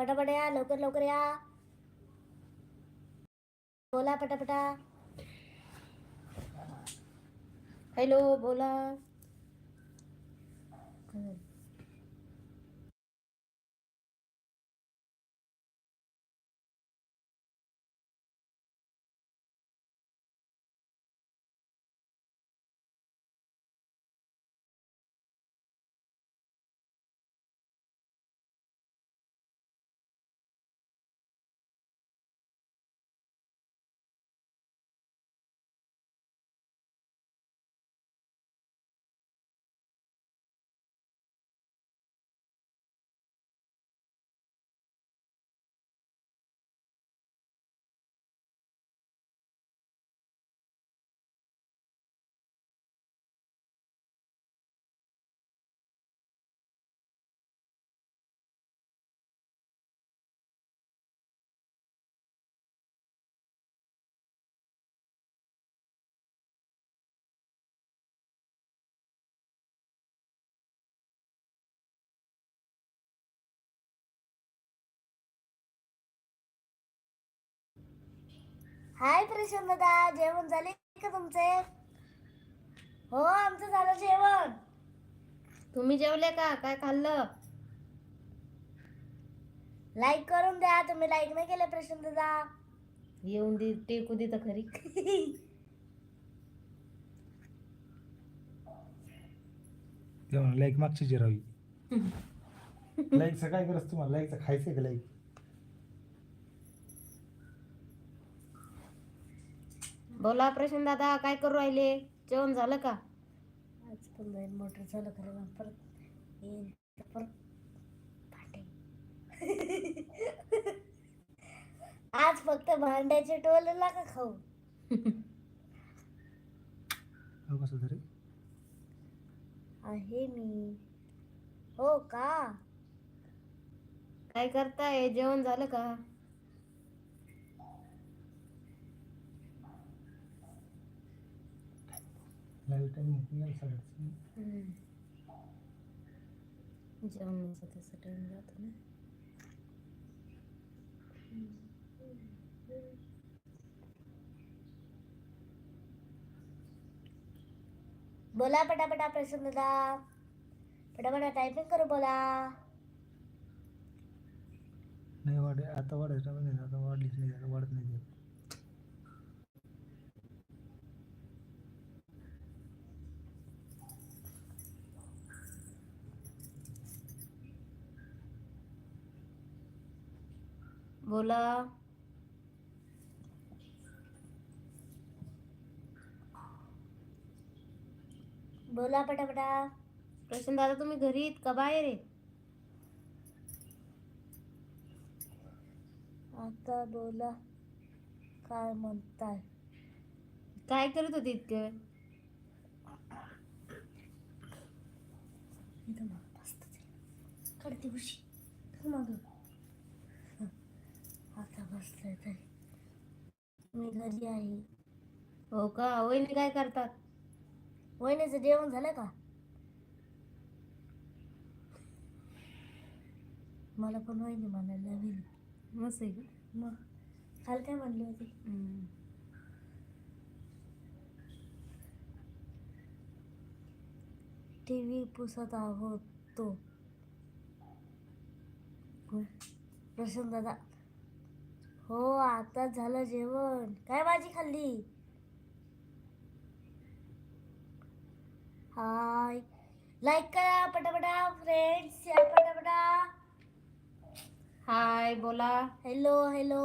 पटापट या लवकर लवकर या. बोला पटापटा. हॅलो बोला. हाय प्रशांत दादा जेवण झाले का तुमचे? हो आमचं झालं जेवण. तुम्ही जेवले का? काय खाल्लं? लाईक करून द्या तुम्ही लाईक नाही केलं प्रशांत दादा येऊन दे टेकू दे तर खरी लाईक मागची जिरावी लाईकचं काय करत तुम्हाला? लाईकचं खायचंय का लाईक बोला प्रशांत दादा काय करू राहिले? जेवण झालं का? आज पण जाईल मोटर चालू परत येईल परत भांडे आज फक्त भांड्याचे टोल का खाऊ. हो कसं तरी आहे मी. हो का? काय करताय? जेवण झालं का? लाईव्ह टाईम नाही सगळ्याच जेवणाचा तसा टाइम जातो ना? बोला पटापटा प्रसन्न दा पटापटा टायपिंग करू बोला। नाही वाढ आता वाढायचं नाही आता वाढलीच नाही आता वाढत नाही बोला. बोला पटापटा. प्रशांत दादा तुम्ही घरी का? बाहेर आहेत. आता बोला. काय म्हणताय? काय करत होते इतके वेळ? आहे. उशी. धर मागं. हं. आता बसलोय तरी मी घरी आहे. हो का? वहिनी काय करतात? वहिनीचं जेवण झालं का? मला पण वहिनी म्हणायला लागली. मस्त आहे का? मग काल काय म्हणली होती? टी व्ही पुसत आहोत तो. प्रसन्न दादा. हो आता झालं जेवण. काय भाजी खाल्ली? हाय. लाईक करा पटापटा फ्रेंड्स या पटापटा. हाय बोला. हॅलो हॅलो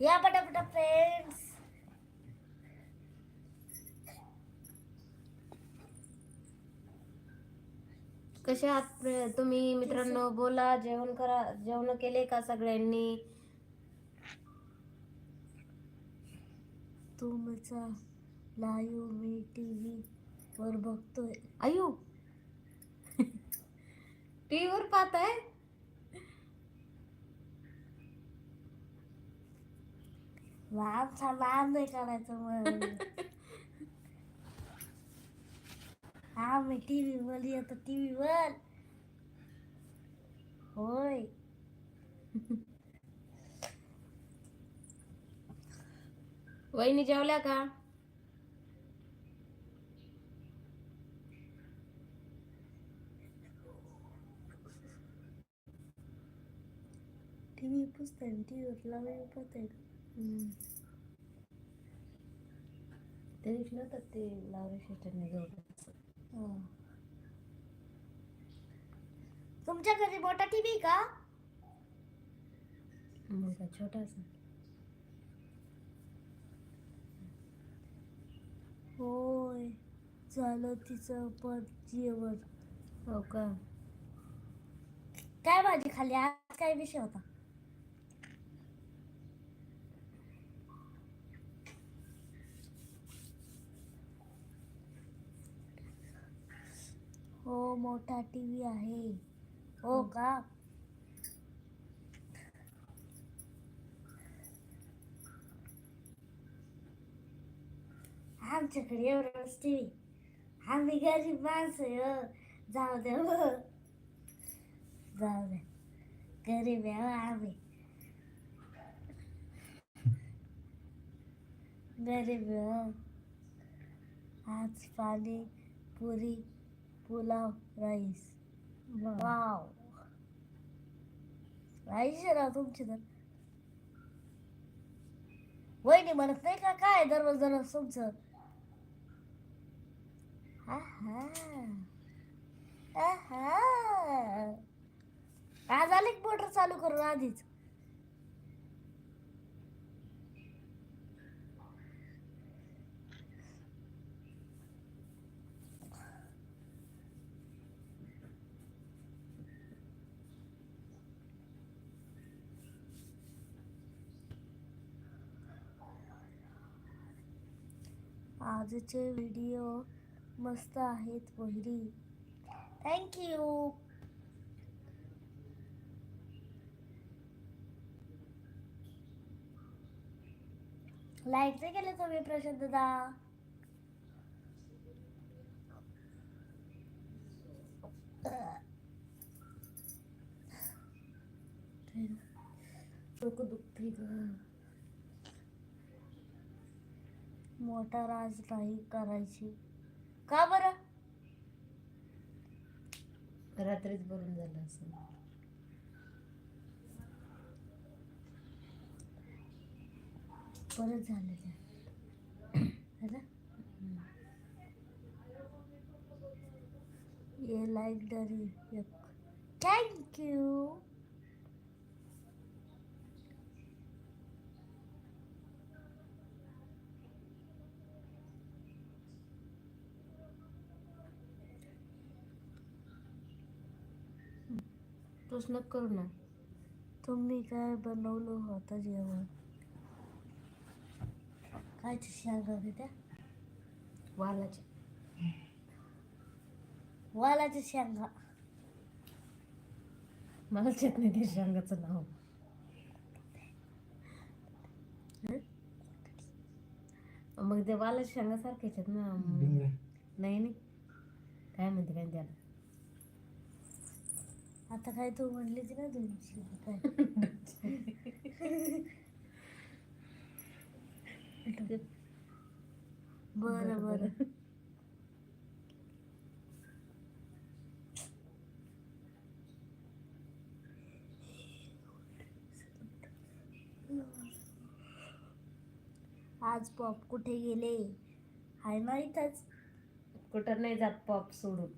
या पटापटा फ्रेंड्स कसे आहात? तुम्ही मित्रांनो बोला. जेवण करा. जेवण केले का सगळ्यांनी? तुमचा लाईव्ह मी टी व्ही वर बघतोय. आयु! टीव्ही वर पाहताय? लांबचा लांब नाही काढायचं मग. हा मी टी व्ही वर येतो टी व्ही वर. होय. वहिनी जेवल्या का? टी व्ही पुसताय टी व्हीवर लावून दिसलं तर ते लावले शेटाने जवळ तुमच्या घरी मोठा टी व्ही का? मुलगा छोटासा. होय. झालं तिचं पण जेवण. हो का? काय भाजी खाल्ली? आज काय विषय होता? हो मोठा टीव्ही आहे हो का आमच्याकडे एवढंच टीव्ही आम्ही गरीब माणसं हो. जाऊ दे हो. जाऊ दे गरीब आहे हो आम्ही गरीब हो. आज pani puri pulao rice wow rice आहे राव तुमची तर वहिनी म्हणत नाही का काय दररोज दररोज तुमचं. आज आले मोटर चालू करून आधीच आजचे व्हिडिओ मस्त आहेत पहिली थँक्यू लाइट नाही केले तुम्ही प्रशांत दादा डोकं दुखते ग. मोटर आज नाही करायची. का बरं? रात्रीच भरून झालं असं. परत झालं ते. है ये लाईक डरी एक थँक्यू तोच नको करू ना. तुम्ही काय बनवलं होतं जेवण? काय शेंगा त्या? वालाचे. वालाच्या शेंगा मला चटणी ते शेंगाचं नाव. मग ते वालाच्या शेंगा सारखेच आहेत ना नाही नाही. काय म्हणते काय त्याला आता काय तू म्हणलीच ना दोनशे काय? बरं बरं आज पॉप कुठे गेले? हाय ना इथंच कुठं नाही जात पॉप सोडून.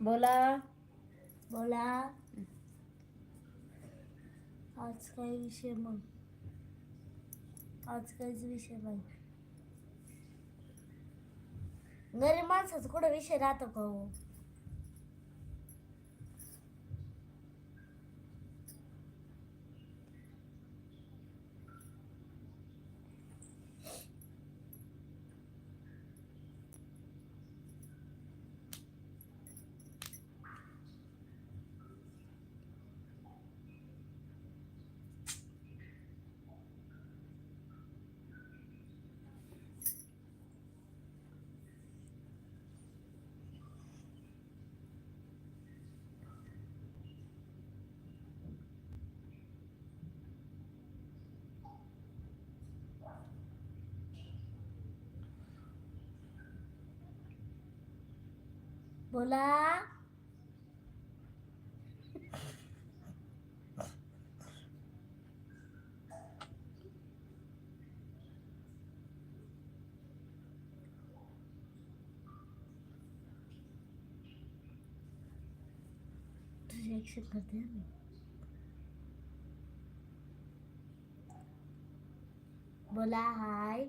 बोला. बोला. आज काय विषय मग? आज कायच विषय मग गरीब माणसाचा कुठं विषय राहतो का हो? हो बोला रिएक्शन करते हैं ना बोला हाय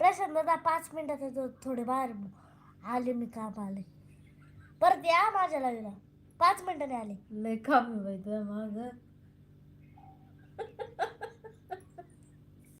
प्रशांत दादा पाच मिनटात येतो थोडे बाहेर आले मी काम आले. परत या माझ्या लागला पाच मिनिटाने आले. लय काम आहे बाई तुझ्या माग.